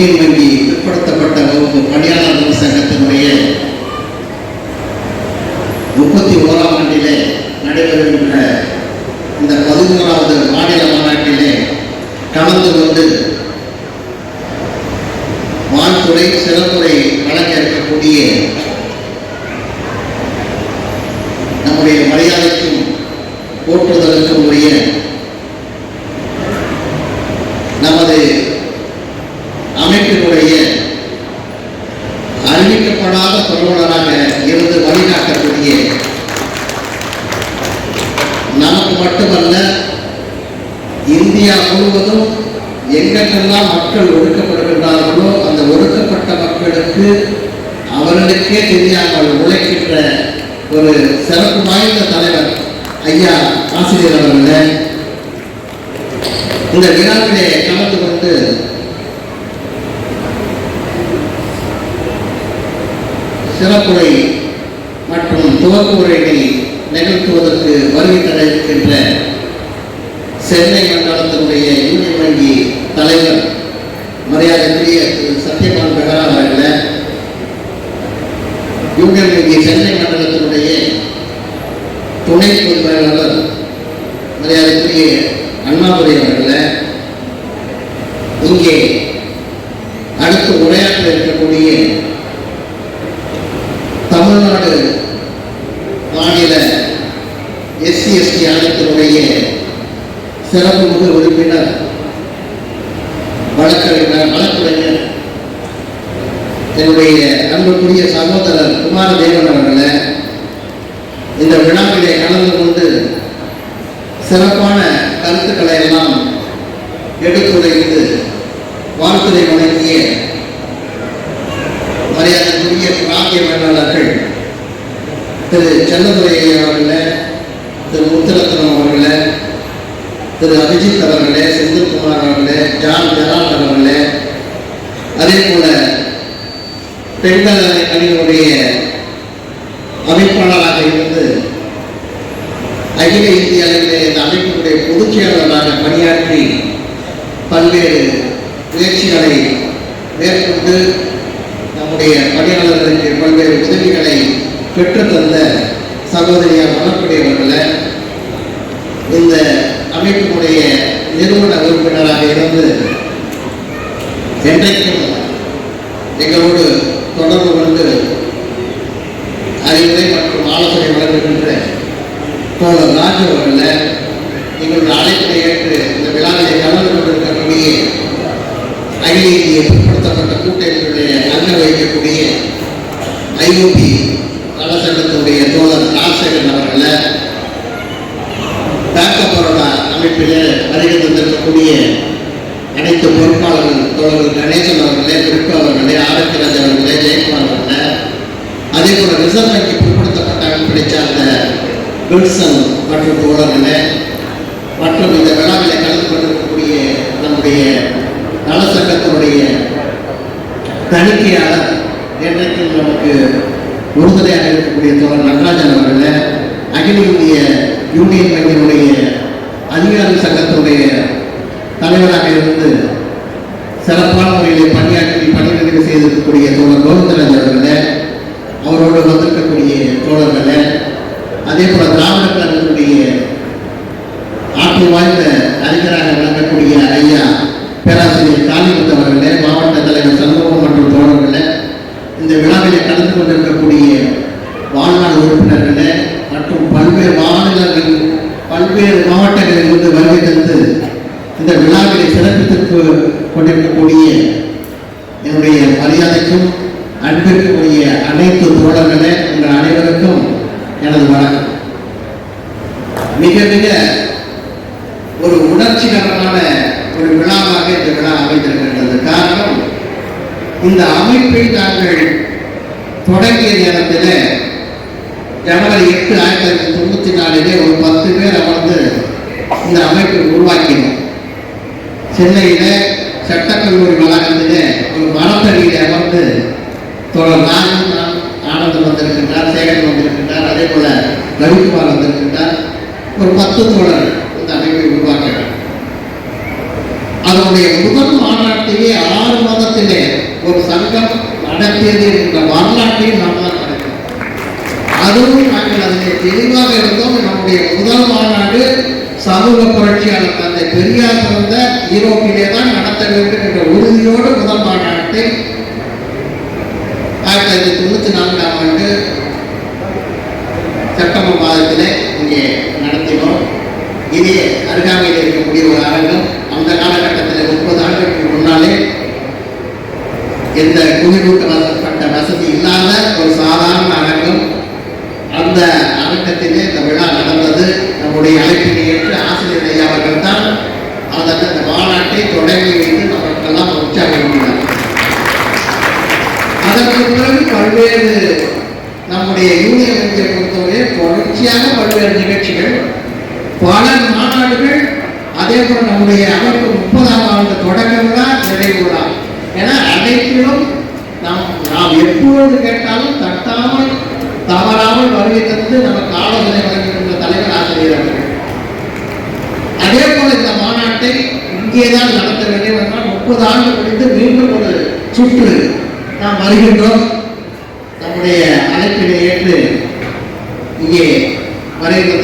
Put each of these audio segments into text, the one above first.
Union வங்கி பிற்படுத்தப்பட்ட பணியாளர்கள் சங்கத்தினுடைய முப்பத்தி ஓராம் ஆண்டிலே நடைபெறுகின்ற இந்த பதிமூன்றாவது மாநில மாநாட்டிலே கலந்து கொண்டு வாழ்த்துறை சிறப்புரை வழங்க இருக்கக்கூடிய நம்முடைய மரியாதைக்கும் போற்றுதலுக்கும் உரிய நமது அமைப்பினுடைய அறிவிக்கப்படாத பருவலராக இருந்து வழிகாட்டக்கூடிய நமக்கு மட்டுமல்ல இந்தியா முழுவதும் எங்கெல்லாம் மக்கள் ஒடுக்கப்படுகின்றார்களோ அந்த ஒடுக்கப்பட்ட மக்களுக்கு அவர்களுக்கே தெரியாமல் உழைக்கின்ற ஒரு சிறப்பு வாய்ந்த தலைவர் ஐயா ஆசிரியர் அவர்களே இந்த விழாவிலே கலந்து கொண்டு சிறப்புரை மற்றும் துவக்க உரைகளை நிகழ்த்துவதற்கு வருகை தர இருக்கின்ற சென்னை மண்டலத்தினுடைய யூனியன் வங்கி தலைவர் மரியாதைக்குரிய திரு. சத்யபால் பெகரா அவர்களே யூனியன் வங்கி சென்னை மண்டலத்தினுடைய துணை பொதுவாளர் மரியாதைக்குரிய அண்ணாதுரை அவர்களே இங்கே அடுத்து உரையாற்ற இருக்கக்கூடிய தமிழ்நாடு மாநில எஸ்சி எஸ்டி ஆணையத்தினுடைய சிறப்பு முக உறுப்பினர் வழக்கறிஞர் வழக்குரைஞர் என்னுடைய அன்புக்குரிய சகோதரர் குமாரதேவன் அவர்களே இந்த விழாவிலே கலந்து கொண்டு சிறப்பான கருத்துக்களை எல்லாம் எடுத்துரைத்து வாழ்த்துரை வழங்கிய மரியாதைக்குரிய பிராந்திய மேலாளர்கள் திரு செல்லதுரை அவர்களே திரு முத்துரத்னம் அவர்களே திரு அபிஜித் அவர்களே செந்தில்குமார் அவர்களே ஜான் ஜெரால்ட் அவர்களே அதே போல பெண்கள் அணியினுடைய அமைப்பாளராக இருந்து அகில இந்திய அளவிலே இந்த அமைப்பினுடைய பொதுச் செயலாளராக பணியாற்றி பல்வேறு முயற்சிகளை மேற்கொண்டு நம்முடைய பணியாளர்களுக்கு பல்வேறு உதவிகளை பெற்றுத்தந்த சகோதரியார் வளர்ப்புடையவர்களை இந்த அமைப்பினுடைய நிறுவன உறுப்பினராக இருந்து என்றைக்கும் எங்களோடு தொடர்பு கொண்டு அறிவுரை மற்றும் ஆலோசனை வழங்குகின்ற தோழர் ராஜு அவர்களை எங்களுடைய அழைப்பை ஏற்று இந்த விழாவிலே கலந்து கொண்டிருக்கக்கூடிய அகில இந்திய பிற்படுத்தப்பட்ட கூட்டணிகளுடைய அங்க வைக்கக்கூடிய ஐஓபி கலசங்கத்துடைய தோழர் ராஜசேகரன் அவர்களை பேக்கப் பரோடா அமைப்பில் வருகை தந்திருக்கக்கூடிய அனைத்து பொறுப்பாளர்கள் தோழர்கள் கணேசன் அவர்களே குறிப்பு அவர்களே ஆரோக்கியராஜ் அவர்களே ஜெயக்குமார் அவர்களே அதே போல ரிசர்வ் வங்கி பிற்படுத்தப்பட்ட அமைப்பை சார்ந்த வில்சன் மற்றும் தோழர்களே மற்றும் இந்த விழாவில் கலந்து கொண்டிருக்கக்கூடிய நம்முடைய நலசங்கத்தினுடைய தணிக்கையாளர் என்றைக்கும் நமக்கு உறுதுணையாக இருக்கக்கூடிய தோழர் நடராஜன் அவர்களே அகில இந்திய யூனியன் வங்கியினுடைய அதிகாரி சங்கத்தினுடைய தலைவராக இருந்து சிறப்பான முறையிலே பணியாற்றி பணிநிறைவு செய்திருக்கக்கூடிய தோழர் கோவிந்தராஜ் அவர்களே அவரோடு வந்திருக்கக்கூடிய தோழர்களே அதே போல திராவிட கழகத்தினுடைய ஆற்றல் வாய்ந்த அறிஞராக விளங்கக்கூடிய ஐயா பேராசிரியர் காளிமுத்து அவர்களே மாவட்ட தலைவர் சண்முகம் மற்றும் தோழர்களே இந்த விழாவிலே கலந்து கொண்டிருக்கக்கூடிய வாழ்நாள் உறுப்பினர்களே மற்றும் பல்வேறு மாநிலங்கள் பல்வேறு மாவட்டங்களில் இருந்து வருகை தந்து இந்த விழாவிலே சிறப்பித்து கொண்டிருக்கக்கூடிய என்னுடைய மரியாதைக்கும் அன்பிற்குரிய அனைத்து தோழர்களே உங்கள் அனைவருக்கும் எனது வணக்கம் மிக மிக ஒரு உணர்ச்சிகரமான ஒரு விழாவாக இந்த விழா அமைந்திருக்கின்றது காரணம் இந்த அமைப்பை நாங்கள் தொடங்கிய நேரத்தில் ஜனவரி எட்டு ஆயிரத்தி தொள்ளாயிரத்தி தொண்ணூற்றி நாலிலே ஒரு பத்து பேர் அமர்ந்து இந்த அமைப்பை உருவாக்கினோம். சென்னையில சட்டக்கல்லூரி வளாகத்திலே ஒரு மரத்தடியில் அமர்ந்து தோழர் ஆனந்தம் வந்திருக்கின்றார் சேகரன் வந்திருக்கின்றார் அதே போல ரவிக்குமார் வந்திருக்கின்றார். ஒரு பத்து தோழர் இந்த அமைப்பை உருவாக்கினார். அதனுடைய முக மாநாட்டிலே ஆறு மாதத்திலே நடத்தியது என்ற வரலாற்றையும் நாம் தான் நடக்கிறோம் அதுவும் நாங்கள் அதில் தெளிவாக இருந்தோம். நம்முடைய முதல் மாநாடு சமூக புரட்சியாளர் தந்தை பெரியார் பிறந்த ஈரோப்பிலே தான் நடத்த வேண்டும் என்ற உறுதியோடு முதல் மாநாட்டை ஆயிரத்தி தொள்ளாயிரத்தி தொண்ணூற்றி நான்காம் ஆண்டு செப்டம்பர் மாதத்திலே இங்கே நடத்தினோம். இனி அருகாமையில் இருக்கக்கூடிய ஒரு அரங்கம். அந்த காலகட்டத்தில் முப்பது ஆண்டுகளுக்கு முன்னாலே எந்த இல்லாத ஒரு சாதாரண அரங்கம் அந்த அரங்கத்திலே இந்த விழா நடந்தது. நம்முடைய அழைப்பினை ஏற்று ஆசிரியர் ஐயா அவர்கள் தான் அதற்கு அந்த மாநாட்டை தொடங்கி வைத்து நமக்கெல்லாம் உற்சாகப்படுத்தினார். அதற்கு பிறகு பல்வேறு நம்முடைய யூனியன் வங்கியை பொறுத்தவரை தொடர்ச்சியாக பல்வேறு நிகழ்ச்சிகள் பல மாநாடுகள் அதே போல நம்முடைய அமைப்பு முப்பதாம் ஆண்டு தொடக்க விழா நிறைவு விழா என அனைத்திலும் நாம் எப்பொழுது கேட்டாலும் தட்டாமல் தவறாமல் வருகை தந்து நம்ம காலநிலை வழங்குகின்ற தலைவர் ஆசிரியர் அவர்கள் அதே போல இந்த மாநாட்டை இங்கேதான் நடத்த வேண்டும் என்றால் முப்பது ஆண்டு முடிந்து மீண்டும் ஒரு சுற்று நாம் வருகின்றோம். நம்முடைய அழைப்பினை ஏற்று இங்கே வரைந்து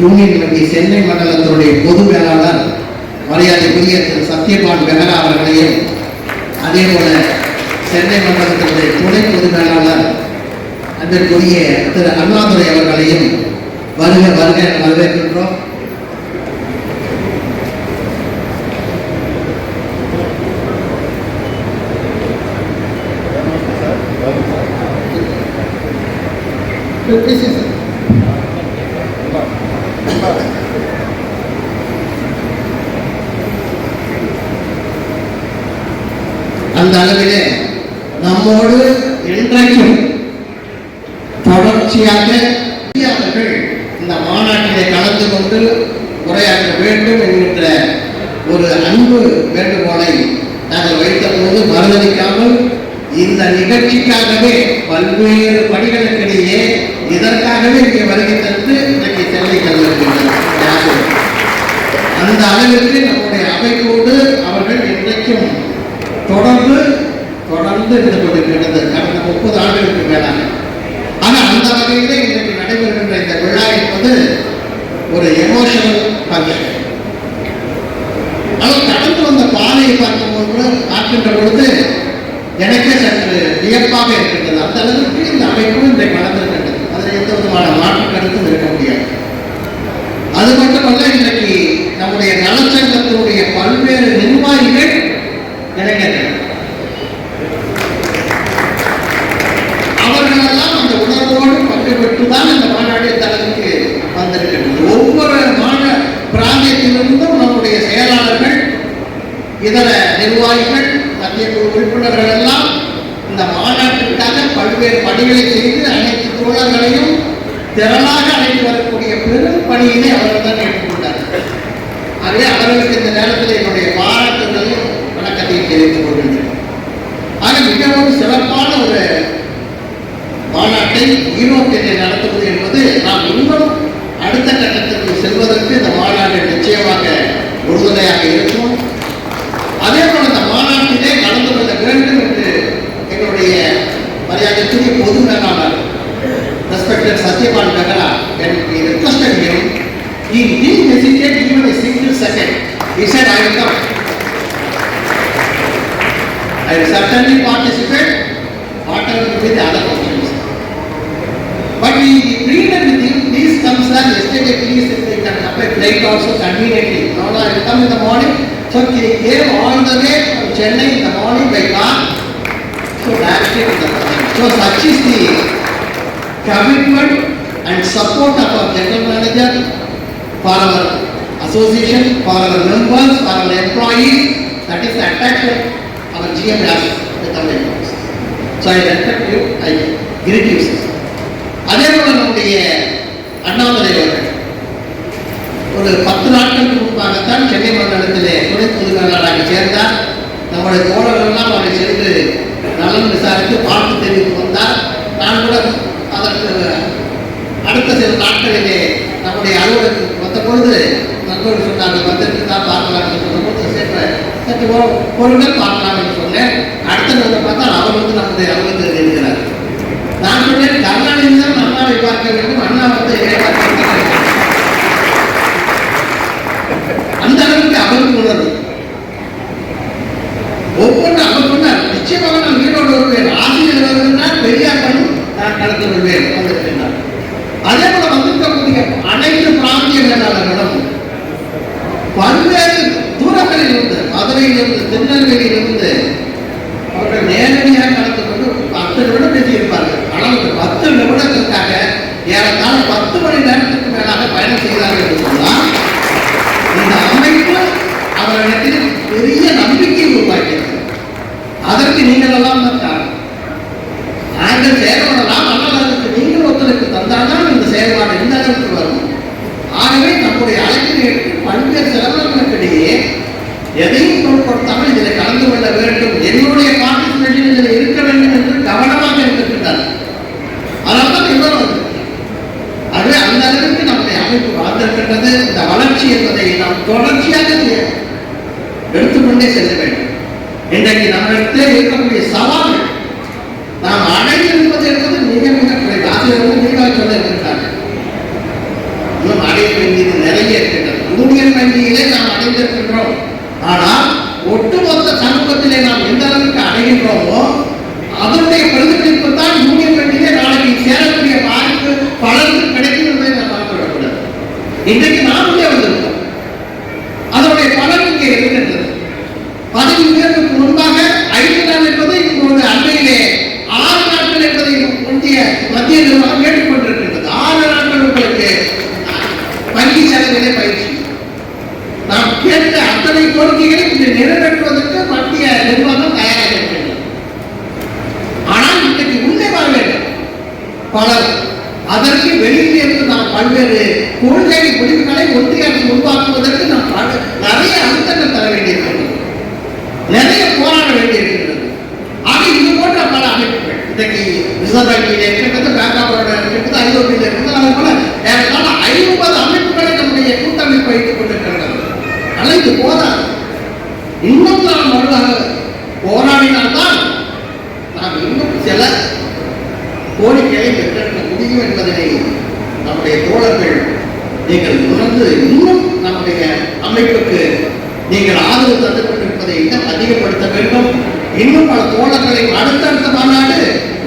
யூனியன் வங்கி சென்னை மண்டலத்தினுடைய பொது மேலாளர் மரியாதைக்குரிய திரு சத்யபான் பெஹரா அவர்களையும் அதே போல சென்னை மண்டலத்தினுடைய துணை பொது மேலாளர் அன்பிற்குரிய திரு அண்ணாதுரை அவர்களையும் வருக வருக என வரவேற்கின்றோம் Please, sir. அந்த அளவிலே நம்மோடு இன்றைக்கும் தொடர்ச்சியாக இந்தியாவர்கள் இந்த மாநாட்டிலே கலந்து கொண்டு உரையாற்ற வேண்டும் என்கின்ற ஒரு அன்பு வேண்டுகோளை நாங்கள் வைத்த போது மறுதளிக்காமல் இந்த நிகழ்ச்சிக்காகவே பல்வேறு பணிகளுக்கிடையே இதற்காகவே இங்கே வருகை தந்து இன்றைக்கு சென்னை கல்விருக்கின்றனர் அந்த அளவிற்கு நம்முடைய அமைப்போடு அவர்கள் இன்றைக்கும் தொடர்ந்து தொடர்ந்து இருந்து கொண்டிருக்கின்றது கடந்த முப்பது ஆண்டுகளுக்கு மேலாக ஆனால் அந்த வகையிலே இன்றைக்கு நடைபெறுகின்ற இந்த விழா என்பது ஒரு எமோஷனல் ஃபங்க்ஷன் ஆனால் கடந்து வந்த பாதையை பார்க்கும்போது பார்க்கின்ற பொழுது எனக்கே சற்று வியப்பாக இருக்கின்றது அந்த அளவுக்கு இந்த அமைப்பு இன்றைக்கு நடந்திருக்கின்றது அதில் எந்த விதமான மாற்று கருத்தும் இருக்க முடியாது அது மட்டுமல்ல இன்றைக்கு நம்முடைய நலச்சங்கத்தினுடைய பல்வேறு நிர்வாகிகள் இளைஞர்கள் அவர்களெல்லாம் அந்த உணர்வோடு பங்கு பெற்று தான் இந்த மாநாடு இந்த வந்திருக்கின்றது ஒவ்வொரு மாநில பிராந்தியத்திலிருந்தும் நம்முடைய செயலாளர்கள் இதர நிர்வாகிகள் மத்திய குழு உறுப்பினர்கள் எல்லாம் இந்த மாநாட்டிற்காக பல்வேறு பணிகளை செய்து அனைத்து தோழர்களையும் திறனாக அழைத்து வரக்கூடிய பெரும் பணியினை அவர்கள் தான் ஏற்றுக்கொண்டார்கள் ஆகவே அவர்களுக்கு இந்த நேரத்தில் என்னுடைய பாராட்டுகளையும் வணக்கத்தையும் தெரிவித்துக் கொள்கின்றனர் ஆக மிகவும் சிறப்பான ஒரு மாநாட்டை ஈரோட்டிலே நடத்துவது என்பது நாம் இன்னும் அடுத்த கட்டத்திற்கு செல்வதற்கு இந்த மாநாடு நிச்சயமாக உறுதுணையாக இருக்கும். அதே போல இந்த மாநாட்டிலே நடந்து கொள்ள வேண்டும் என்று எங்களுடைய மரியாதைக்குரிய பொது மேலாளர் ரெஸ்பெக்டட் சத்யபால் நகரா எனக்கு we requested he didn't hesitate even a single second. He said i will come. I will certainly participate. can have a flight also conveniently no no i will come in the morning so he came all the way from chennai in the morning by car so directly to the project so such is the commitment and support of our general manager for our association, for our members, for our employees. That is the attraction our GM has with our employees. So I respect you, I greet you. sir. அதே போல நம்முடைய அண்ணாமலை அவர்கள் ஒரு பத்து நாட்களுக்கு முன்பாகத்தான் சென்னை மண்டலத்திலே துணை பொதுமையாளராக சேர்ந்தார். நம்முடைய தோழர்கள்லாம் அவரை சென்று நலன் விசாரித்து பார்த்து தெரிவித்து வந்தார். நான் கூட அதற்கு அடுத்த சில நாட்களிலே நம்முடைய அலுவலகத்துக்கு வந்த பொழுது நண்பர்கள் சொன்னார்கள் வந்திருக்கு தான் பார்க்கலாம் என்று சொன்னபோது சற்று சற்று பொறுமை பார்க்கலாம் என்று சொன்னேன். அடுத்த நாள் பார்த்தால் அவர் வந்து நம்முடைய அலுவலகத்தில் இருக்கிறார். நான் சொன்னேன் கருணாநிதி தான் அண்ணாவை பார்க்க வேண்டும் அண்ணா வந்து பார்க்க வேண்டும் நடந்து கொள்வேன் அதே போல வந்திருக்கக்கூடிய அனைத்து பிராந்திய மேலாளர்களும் பல்வேறு தூரங்களில் இருந்து மதுரையிலிருந்து திருநெல்வேலியிலிருந்து அவர்கள் நேரடியாக கலந்து கொண்டு பத்து நிமிடம் பேசியிருப்பார்கள். ஆனால் இந்த பத்து நிமிடத்திற்காக ஏறத்தாழ பத்து மணி நேரத்துக்கு மேலாக பயணம் செய்கிறார்கள் என்று சொன்னால் இந்த அமைப்பு அவர்களிடத்தில் பெரிய நம்பிக்கையை உருவாக்கியது. அதற்கு நீங்கள் எல்லாம் தான் காரணம் நாங்கள் செயல்படலாம் ஆனால் அதற்கு நீங்கள் ஒத்துழைப்பு தந்தால்தான் இந்த செயல்பாடு எந்த அளவுக்கு வரும் ஆகவே நம்முடைய அழைப்பினை எடுத்து பல்வேறு செலவினங்களுக்கிடையே எதையும் பொருட்படுத்தாமல் இதில் கலந்து கொள்ள வேண்டும் என்னுடைய பார்ட்டிசிபேஷன் இதில் இருக்க வேண்டும் என்று கவனமாக இருந்திருக்கின்றார் அதனால தான் ஆகவே அந்த அளவுக்கு நம்முடைய அமைப்பு வளர்ந்திருக்கின்றது. இந்த வளர்ச்சி என்பதை நாம் தொடர்ச்சியாக எடுத்துக்கொண்டே செல்ல வேண்டும். இன்றைக்கு நம்மிடத்தில் இருக்கக்கூடிய சவால் கோரிக்கைகளை இன்று நிறைவேற்றுவதற்கு மத்திய நிர்வாகம் தயாராக இருக்கின்றது ஆனால் இன்றைக்கு உள்ளே வர பலர் அதற்கு வெளியில் இருந்து நாம் பல்வேறு கொள்கை முடிவுகளை ஒன்றிய அரசு உருவாக்குவதற்கு நாம் நிறைய அழுத்தங்கள் தர வேண்டியிருக்கிறது. நிறைய போராட வேண்டியிருக்கிறது. ஆக இது போன்ற பல அமைப்புகள் இன்றைக்கு ரிசர்வ் வங்கி இருக்கின்றது பேங்க் ஆஃப் பரோடா இருக்கின்றது ஐஓபியில் இருக்கின்றது அது போல ஏறத்தாழ ஐம்பது அமைப்புகளை நம்முடைய கூட்டமைப்பு வைத்துக் கொண்டிருக்கிறது ஆனால் இது போதாது இன்னும் நாம் வலுவாக போராடினால்தான் நாம் இன்னும் சில கோரிக்கைகளை பெற்றெடுக்க முடியும் என்பதனை நம்முடைய தோழர்கள் நீங்கள் உணர்ந்து இன்னும் நம்முடைய அமைப்புக்கு நீங்கள் ஆதரவு தந்து கொண்டிருப்பதை இன்னும் அதிகப்படுத்த வேண்டும் இன்னும் பல தோழர்களை அடுத்தடுத்த மாநாடு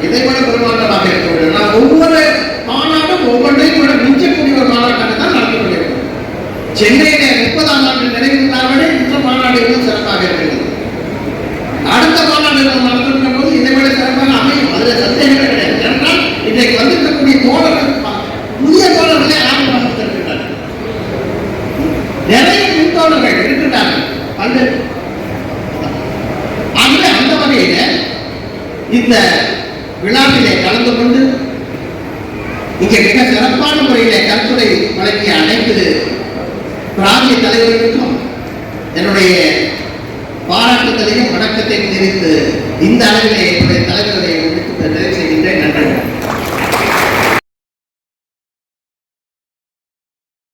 இதைவிட பெருமாண்டமாக இருக்க வேண்டும் நான் ஒவ்வொரு மாநாடும் ஒவ்வொன்றையும் விட மிஞ்சக்கூடிய ஒரு மாநாட்டாக தான் நடத்தி கொண்டிருக்கிறோம் சென்னையிலே முப்பதாம் ஆண்டு நிறைவு நாளோடு இந்த மாநாடு இன்னும் சிறப்பாக இருக்கிறது அடுத்த மாநாடு நம்ம நடத்துகின்ற போது இதை விட சிறப்பாக அமையும் அதுல சந்தேகமே கிடையாது என்றால் இன்றைக்கு வந்திருக்கக்கூடிய தோழர்கள் ப- புதிய தோழர்களே ஆரம்பமாக இருக்கின்றனர் நிறைய முன் தோழர்கள் இருக்கின்றார்கள் பல்வேறு ஆகவே அந்த வகையில இந்த விழாவிலே கலந்து கொண்டு இங்கே மிக சிறப்பான முறையிலே கருத்துரை வழங்கிய அனைத்து பிராந்திய தலைவர்களுக்கும் என்னுடைய பாராட்டுதலையும் வணக்கத்தையும் தெரிவித்து இந்த அளவிலே என்னுடைய தலைவர்